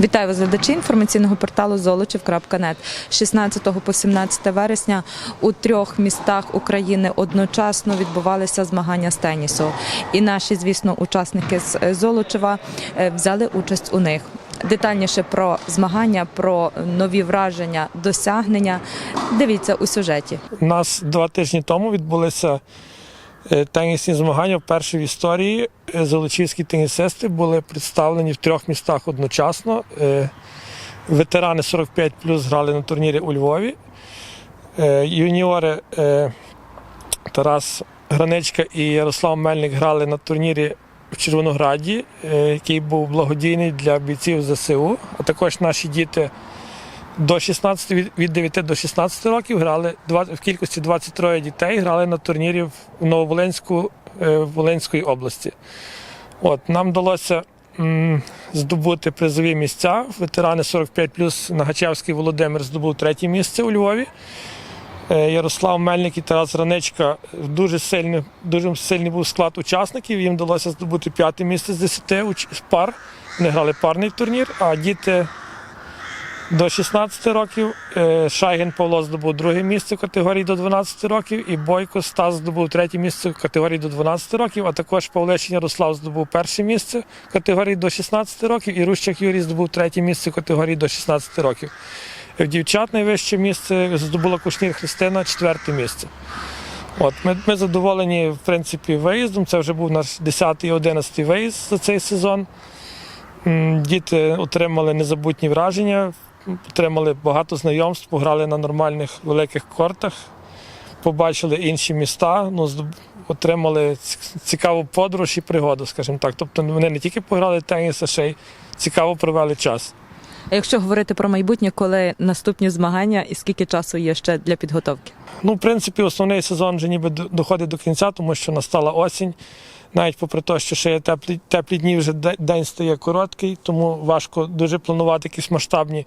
Вітаю вас, глядачі інформаційного порталу Золочів.нет. З 16 по 17 вересня у трьох містах України одночасно відбувалися змагання з тенісу. І наші, звісно, учасники з е, Золочева е, взяли участь у них. Детальніше про змагання, про нові враження, досягнення. Дивіться у сюжеті. У нас два тижні тому відбулися тенісні змагання. Вперше в історії е, золочівські тенісисти були представлені в трьох містах одночасно. Е, Ветерани 45 грали на турнірі у Львові. Е, Юніори е, Тарас Граничка і Ярослав Мельник грали на турнірі в Червонограді, е, який був благодійний для бійців ЗСУ, а також наші діти до 16, від- від 9 до 16 років грали в кількості 23 дітей грали на турнірі в Нововолинську е, Волинської області. От, нам вдалося м, здобути призові місця. Ветерани 45 Нагачевський Володимир здобув третє місце у Львові. Е, Ярослав Мельник і Тарас Раничка дуже сильний, дуже сильний був склад учасників. Їм вдалося здобути п'яте місце з 10 пар. Вони грали парний турнір, а діти до 16 років е, Шайгін Павло здобув друге місце в категорії до 12 років, і Бойко Стас здобув третє місце в категорії до 12 років, а також Павлечин Ярослав здобув перше місце в категорії до 16 років, і Рущак Юрій здобув третє місце в категорії до 16 років. В дівчат найвище місце здобула Кушнір Христина, четверте місце. От, ми, ми задоволені, в принципі, виїздом. Це вже був наш 10 і 11 виїзд за цей сезон. Діти отримали незабутні враження, отримали багато знайомств, пограли на нормальних великих кортах, побачили інші міста, ну, отримали цікаву подорож і пригоду, скажімо так. Тобто вони не тільки пограли в теніс, а ще й цікаво провели час. А якщо говорити про майбутнє, коли наступні змагання і скільки часу є ще для підготовки? Ну, в принципі, основний сезон вже ніби доходить до кінця, тому що настала осінь. Навіть попри те, що ще є теплі, теплі дні, вже день стає короткий, тому важко дуже планувати якісь масштабні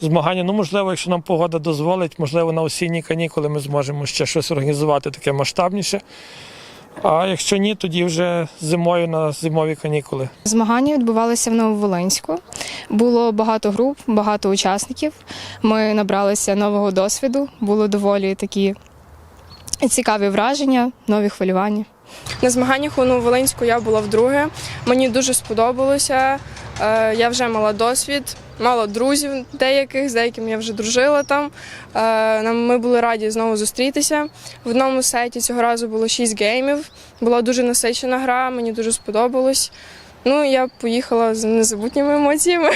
змагання. Ну, можливо, якщо нам погода дозволить, можливо, на осінні канікули ми зможемо ще щось організувати таке масштабніше. А якщо ні, тоді вже зимою на зимові канікули. Змагання відбувалися в Нововолинську. Було багато груп, багато учасників. Ми набралися нового досвіду. Було доволі такі цікаві враження, нові хвилювання. На змаганнях у Нововолинську я була вдруге. Мені дуже сподобалося. Е, Я вже мала досвід, мала друзів деяких, з деякими я вже дружила там. Е, Ми були раді знову зустрітися. В одному сеті цього разу було шість геймів. Була дуже насичена гра, мені дуже сподобалось. Ну, я поїхала з незабутніми емоціями.